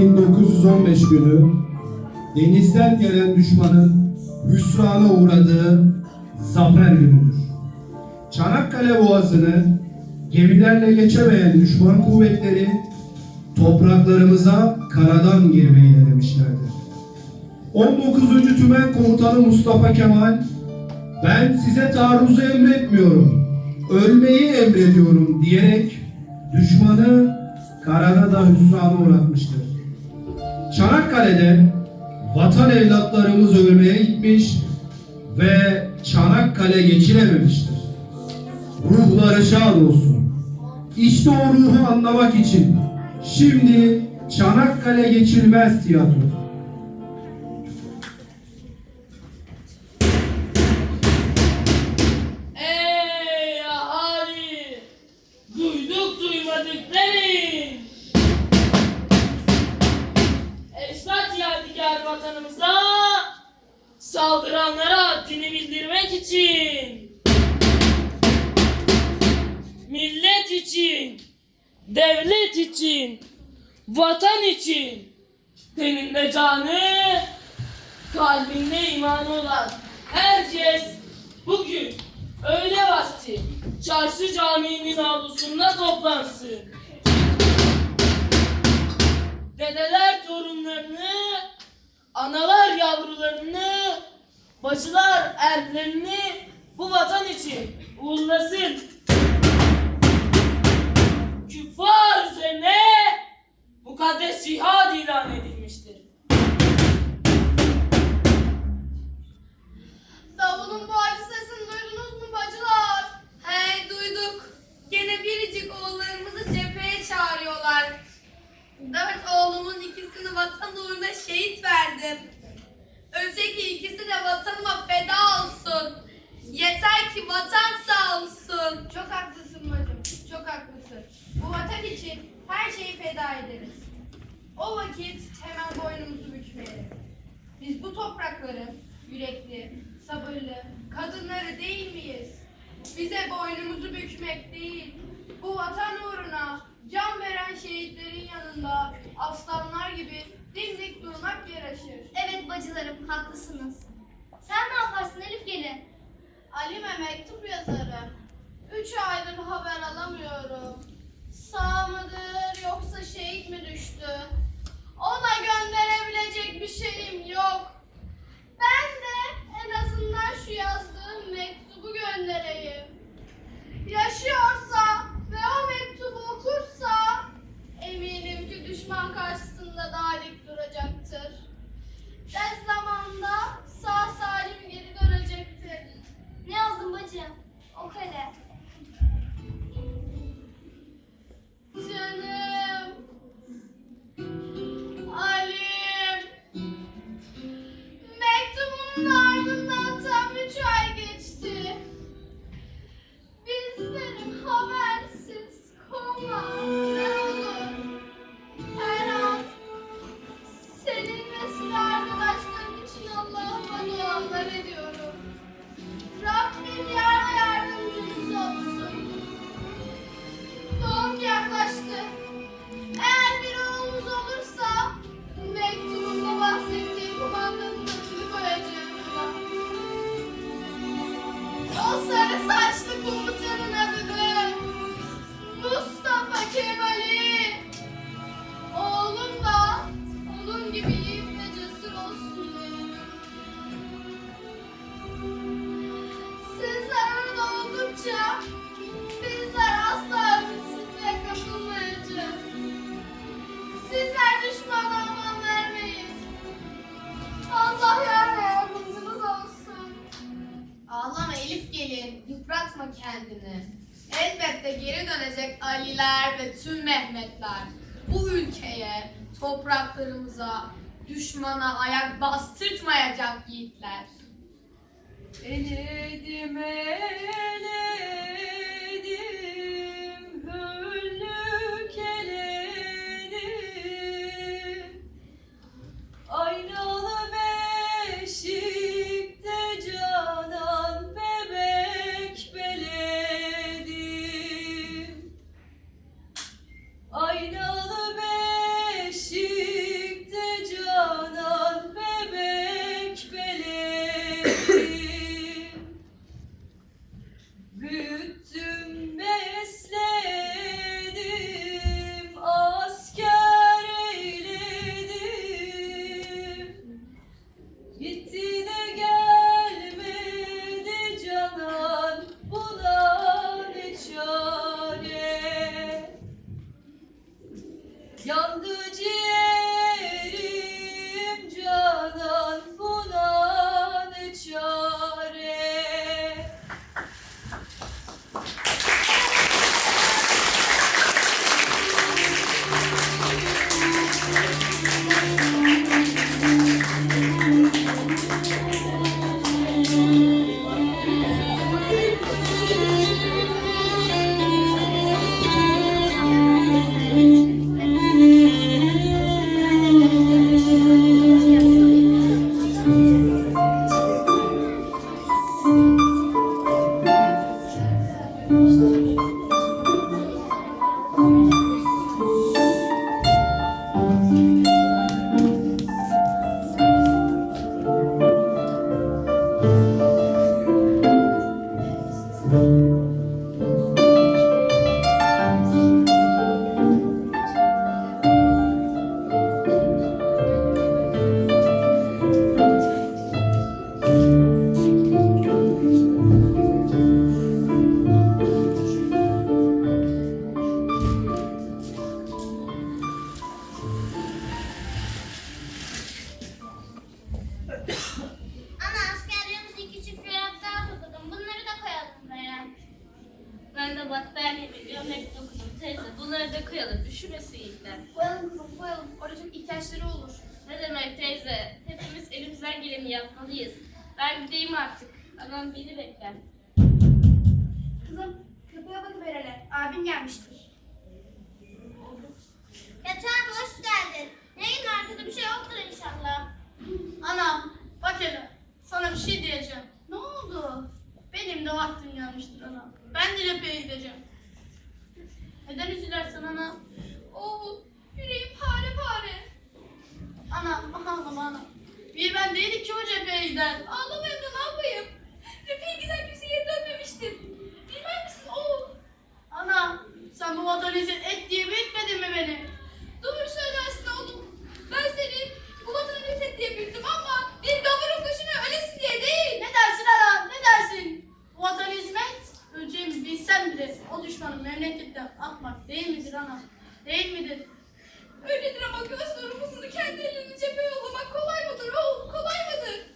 1915 günü denizden gelen düşmanın hüsrana uğradığı zafer günüdür. Çanakkale Boğazı'nı gemilerle geçemeyen düşman kuvvetleri topraklarımıza karadan girmeyi denemişlerdir. 19. Tümen Komutanı Mustafa Kemal ben size taarruzu emretmiyorum, ölmeyi emrediyorum diyerek düşmanı karada da hüsrana uğratmıştır. Çanakkale'de vatan evlatlarımız ölmeye gitmiş ve Çanakkale geçilememiştir. Ruhları şad olsun. İşte o ruhu anlamak için şimdi Çanakkale geçilmez tiyatro. Teninde canı kalbinde imanı olan herkes bugün öğle vakti çarşı caminin avlusunda toplansın. Dedeler torunlarını, analar yavrularını, bacılar erlerini bu vatan için uğurlasın. Küffar üzerine mukaddes cihad ilan edilmiştir. Davulun bu acı sesini duydunuz mu bacılar? He duyduk. Gene biricik oğullarımızı cepheye çağırıyorlar. Dört oğlumun ikisini vatan uğruna şehit verdim. Öteki ikisi de vatanıma feda olsun. Yeter ki vatan sağ olsun. Çok haklısın bacım, çok haklısın. Bu vatan için her şeyi feda ederiz. O vakit hemen boynumuzu bükmeyelim. Biz bu toprakların yürekli, sabırlı kadınları değil miyiz? Bize boynumuzu bükmek değil, bu vatan uğruna can veren şehitlerin yanında aslanlar gibi dimdik durmak yaraşır. Evet bacılarım haklısınız. Sen ne yaparsın Elif gelin? Ali'me mektup yazarım. Üç aydır haber alamıyorum. Sağ mıdır yoksa şehit mi düştü? Ona gönderebilecek bir şeyim yok. Ben de en azından şu yazdığım mektubu göndereyim. Yaşıyorsa kendini. Elbette geri dönecek Aliler ve tüm Mehmetler. Bu ülkeye, topraklarımıza, düşmana ayak bastırtmayacak yiğitler. Eledim eledim Anam bak hele sana bir şey diyeceğim. Öyledir ama göz sorumlusunu kendi elini cebe yollamak kolay mıdır oğlum kolay mıdır?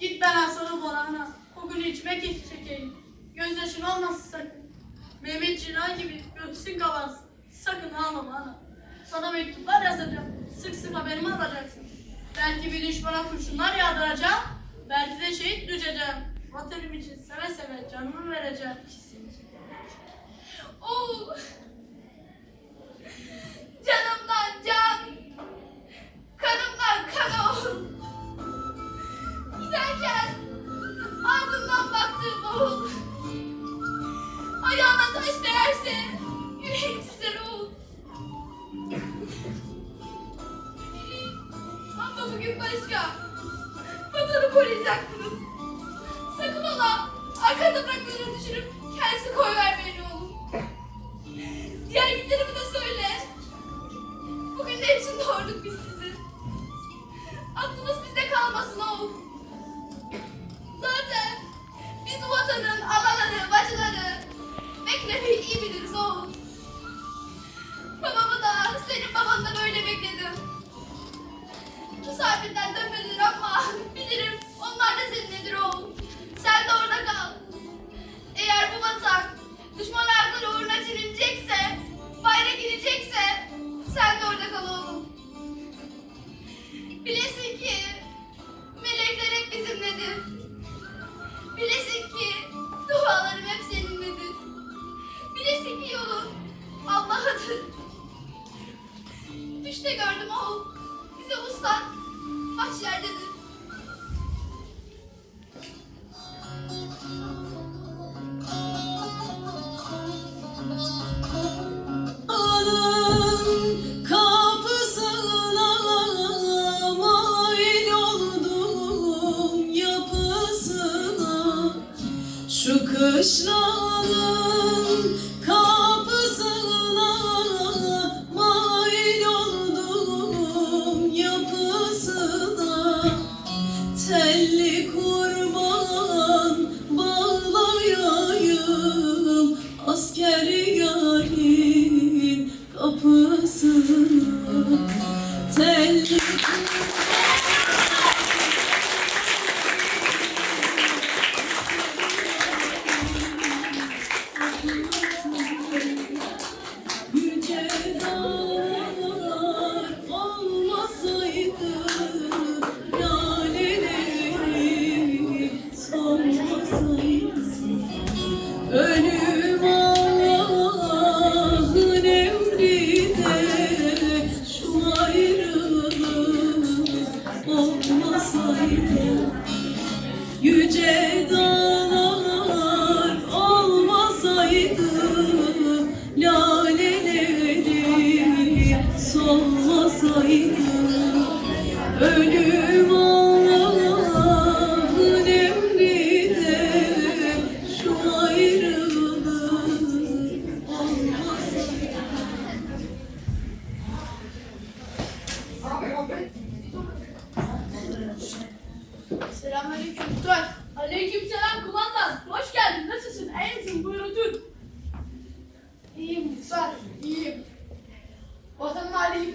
Git ben sana Borana. Bugün içme keçi çekeyim. Gözyaşın olmasın sakın. Mehmet Cina gibi göksün kavaz. Sakın ağlama ana. Sana mektuplar yazacağım. Sık sık haberimi alacaksın. Belki bir düşmana kurşunlar yağdıracağım. Belki de şehit düşeceğim. Vatanım için seve seve canımı vereceğim. Oğul. Canımdan can, kanımdan kan ol. Giderken ardından baktığım oğul. Ayağına taş değerse yüreğim çizer oğul. Ama bugün başka. Vatanı koruyacaksınız. Sakın ola arkada bırakmayı düşünüp kendisi koyvermeyin Bilirsin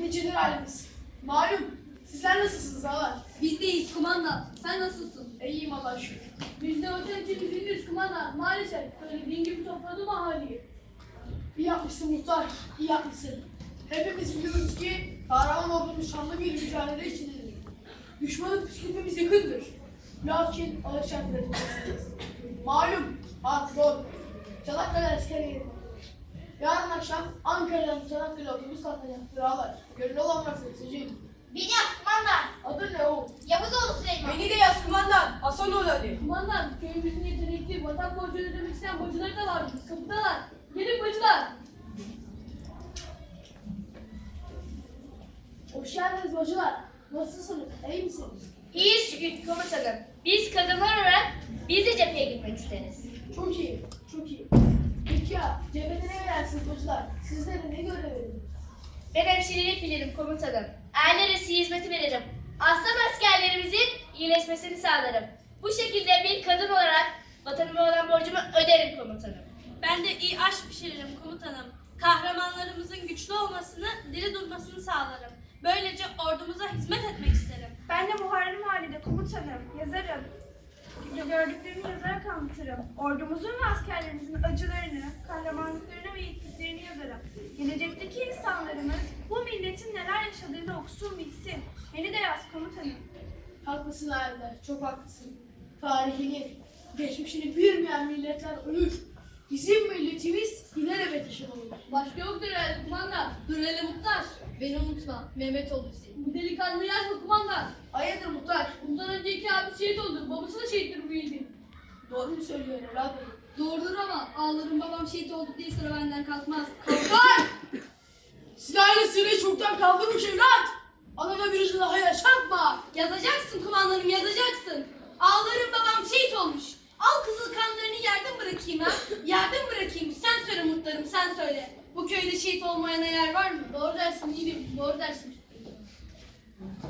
Nicedir halimiz. Malum. Sizler nasılsınız ağalar? Biz deyiz kumandan. Sen nasılsın? İyiyim Allah'a şükür. Biz de vatan için üzgünüz kumandan. Maalesef söylediğin gibi topladım ahaliyi. İyi yapmışsın muhtar. iyi yapmışsın. Hepimiz biliyoruz ki kahraman ordumuz şanlı bir mücadele içindedir. Düşmanın püskürtmemiz yakındır. Lakin içindeyiz. Malum harp zor. Çanakkale askeri Yarın akşam Ankara'dan Çanakkale otobüs kalkacaktır ağlar. Gönüllü olan varsa seçin. Binyas kumandan. Adın ne oğlum? Yavuzoğlu Süleyman. Beni de yaz kumandan. Hasanoğlu Ali. Kumandan köyümüzün yetenekli vatan borcunu ödemek isteyen bacıları da vardı. Kapıdalar. Gelin bacılar. Hoş geldiniz bacılar. Nasılsınız? İyi misiniz? İyi şükür komutanım. Biz kadınlar olarak biz de cepheye gitmek isteriz. Çok iyi. Çok iyi. Peki ya cephede bacılar? Sizlere ne görev? Ben hemşirelik bilirim komutanım. Erlere size hizmeti veririm. Aslan askerlerimizin iyileşmesini sağlarım. Bu şekilde bir kadın olarak vatanıma olan borcumu öderim komutanım. Ben de iyi aş pişiririm komutanım. Kahramanlarımızın güçlü olmasını, diri durmasını sağlarım. Böylece ordumuza hizmet etmek isterim. Ben de Muharrem Halide komutanım, yazarım. Gördüklerimi yazarak anlatırım. Ordumuzun ve askerlerimizin acılarını, kahramanlıklarını ve yiğitliklerini yazarım. Gelecekteki insanlarımız bu milletin neler yaşadığını okusun bilsin. Beni de yaz komutanım. Haklısın Erdem. Çok haklısın. Tarihini, geçmişini bilmeyen milletler ölür. Bizim milletimiz ileride yaşamalı. Başka yoktur herhalde kumandan. Dur hele muhtar. Beni unutma. Mehmet ol Hüseyin. Bu delikanlı yazma kumandan. Hayırdır muhtar? Bundan önceki abi şehit oldu. Babası da şehittir bu yiğidin. Doğru mu söylüyor evladım? Doğrudur ama ağlarım babam şehit oldu diye sıra benden kalkmaz. Kalkar! Silahlı sırayı çoktan kaldırmış evlat. Adama bir daha yaşatma. Yazacaksın kumandanım yazacaksın. Ağlarım babam şehit olmuş. Al kızıl kanlarını yerden bırakayım ha. Yerden bırakayım. Sen söyle muhtarım sen söyle. Bu köyde şehit olmayana yer var mı? Doğru dersin yiğidim. Doğru dersin.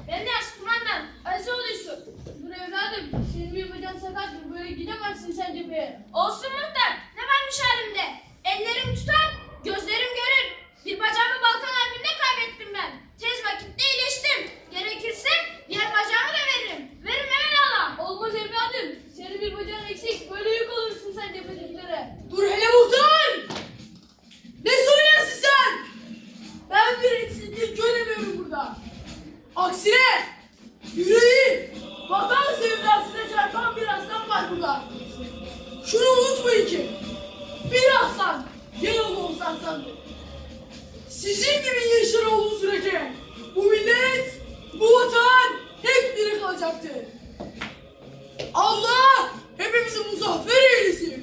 Ben de yaş kumandan. Acı oluyorsun. Dur evladım. Senin bir bacağın sakattır. Böyle gidemezsin sen cepheye. Olsun muhtar. Ne varmış halimde? Ellerim tutar, gözlerim görür. Bir bacağımı Balkan Harbi'nde kaybettim ben. Tez vakitte iyileştim. Gerekirse diğer bacağımı da veririm. Veririm Allah. Olmaz evladım. Senin bir bacağın eksik. Böyle yük olursun sen cephedekilere. Dur hele muhtar! Ne söylüyorsun sen? Ben bir eksiklik göremiyorum burada. Aksine yüreği vatan sevdasına çarpan bir aslan var burada. Şunu unutmayın ki bir aslan yer olmamız aslandır. Sizin gibi gençler olduğu sürece bu millet, bu vatan hep biri kalacaktır. Allah hepimizi muzaffer eylesin.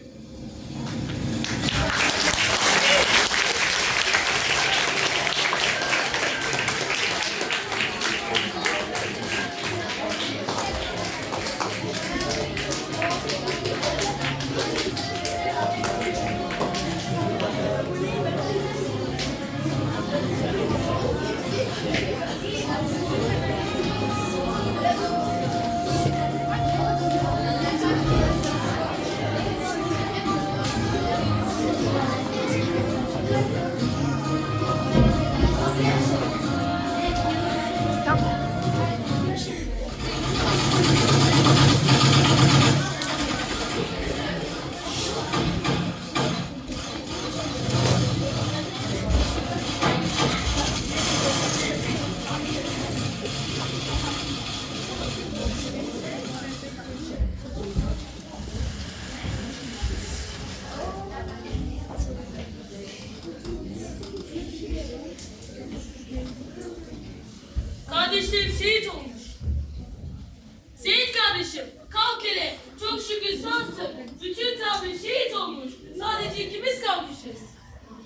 Kardeşim kalk hele. Çok şükür sansın. Bütün tabi şehit olmuş. Sadece ikimiz kalmışız.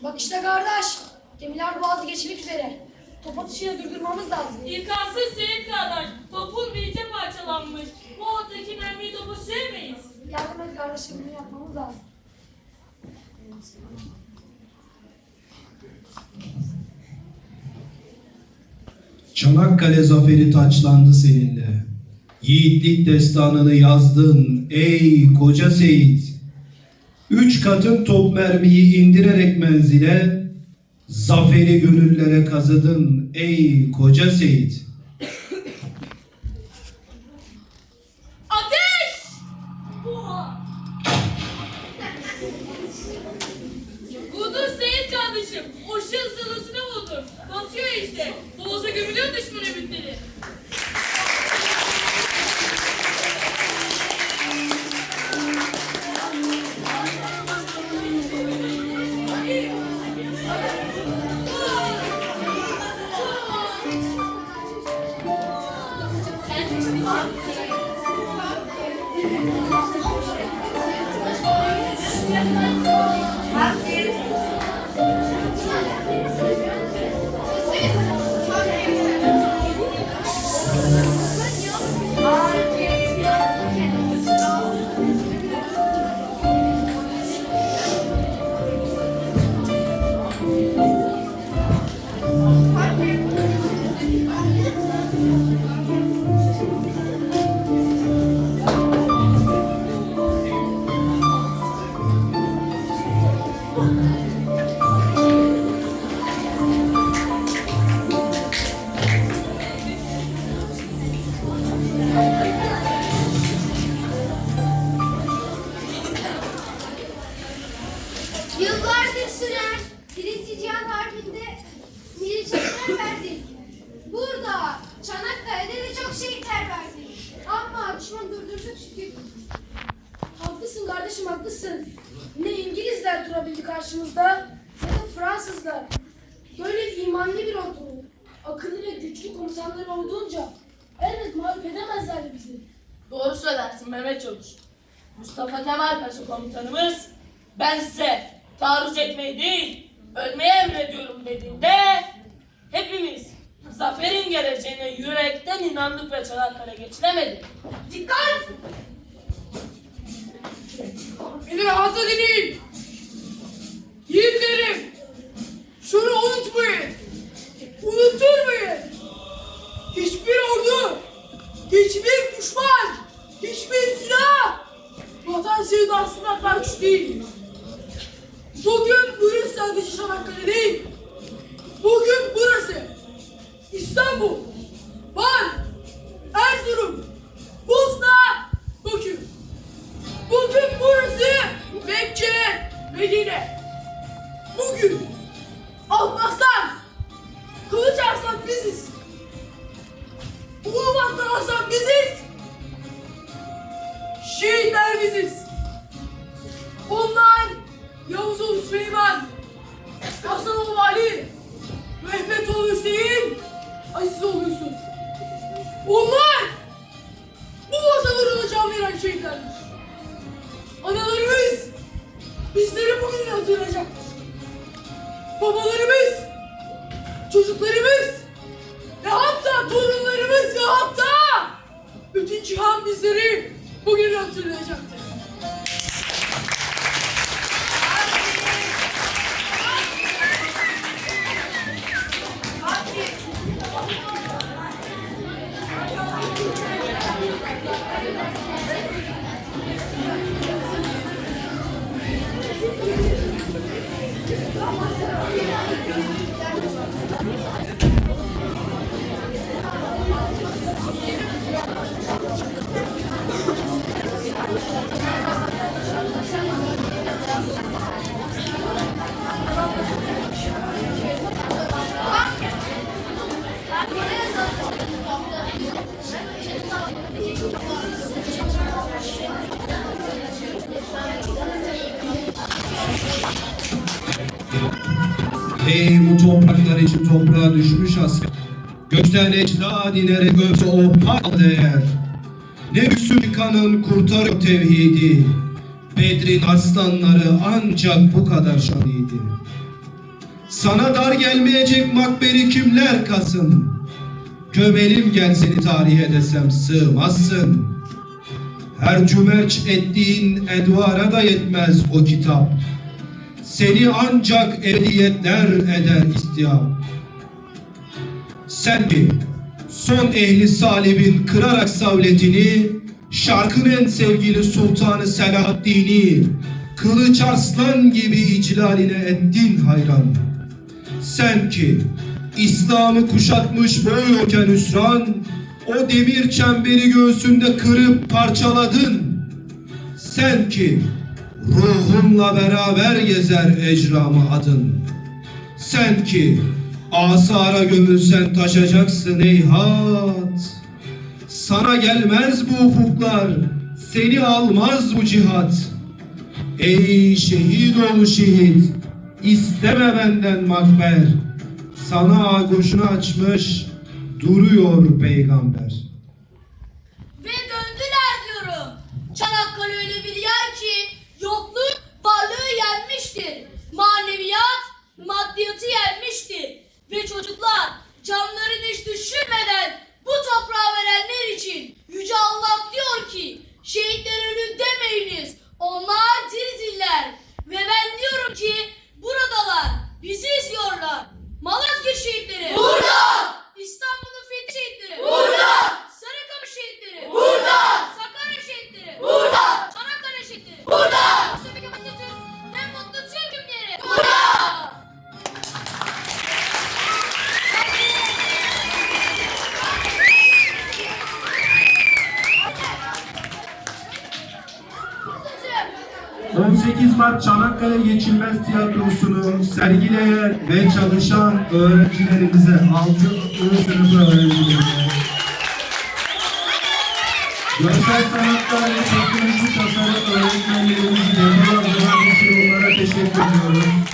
Bak işte kardeş. Gemiler boğazı geçmek üzere. Top atışını durdurmamız lazım. İmkansız Seyit kardeş. Topun birce parçalanmış. Bu alttaki mermiyi topu süremeyiz. Yardım et kardeşim bunu yapmamız lazım. Çanakkale zaferi taçlandı seninle. Yiğitlik destanını yazdın ey koca Seyit. Üç katın top mermiyi indirerek menzile, zaferi gönüllere kazıdın ey koca Seyit. Kardeşim. O şıl zırhısını buldum. Batıyor işte. Boğaza gömülüyor düşman ümitleri. Çok şehitler verdik. Ama düşman durdurduk şükür. Haklısın kardeşim haklısın. Ne İngilizler durabildi karşımızda ne de Fransızlar. Böyle imanlı bir ordu, akıllı ve güçlü komutanları olduğunca elbet mağlup edemezlerdi bizi. Doğru söylersin Mehmet Çavuş. Mustafa Kemal Paşa komutanımız ben size taarruz etmeyi değil ölmeyi emrediyorum dediğinde hepimiz zaferin geleceğine yürekten inandık ve Çanakkale geçilemedik. Dikkat! Beni rahat edin. Yiğitlerim. Şunu unutmayın. Unutturmayın. Hiçbir ordu, hiçbir düşman, hiçbir silah vatan sevdasına karşı değil. Bugün burası sadece Çanakkale değil. Bugün burası Sambo! Azizoğlu Yusuf. Onlar bu vatanı can veren şehitlerdir. Analarımız bizleri bugün hatırlayacaktır. Babalarımız, Topraklar için toprağa düşmüş asker. Gökten ecda inerek öpse o pak değer. Ne üstün kanın kurtarıyor tevhidi. Bedrin aslanları ancak bu kadar şanıydı. Sana dar gelmeyecek makberi kimler kasın? Gömelim gel seni tarihe desem sığmazsın. Her cümerç ettiğin edvara da yetmez o kitap. Seni ancak ebediyetler eder istiyap. Sen ki son ehli salibin kırarak savletini, şarkın en sevgili sultanı Selahaddin'i, kılıç arslan gibi iclaline ettin hayran. Sen ki İslam'ı kuşatmış boğuyorken hüsran, o demir çemberi göğsünde kırıp parçaladın. Sen ki ruhunla beraber gezer ecramı adın. Sen ki asara gömülsen taşacaksın eyhat. Sana gelmez bu ufuklar, seni almaz bu cihat. Ey şehit oğlu şehit, isteme benden makber. Sana aguşunu açmış, duruyor peygamber. Ve döndüler diyorum. Çanakkale öyle bir yer ki yokluk varlığı yenmiştir. Maneviyat maddiyatı yenmiştir. Ve çocuklar canlarını hiç düşünmeden bu toprağı verenler için Yüce Allah diyor ki şehitler ölü demeyiniz. Onlar diriziller. Ve ben diyorum ki buradalar. Bizi Tiyatrosu'nu sergileyen ve çalışan öğrencilerimize, 6. sınıf öğrencilerimize, Görsel sanatlar ve teknoloji tasarım öğretmenlerimizi defalarca için onlara teşekkür ediyorum.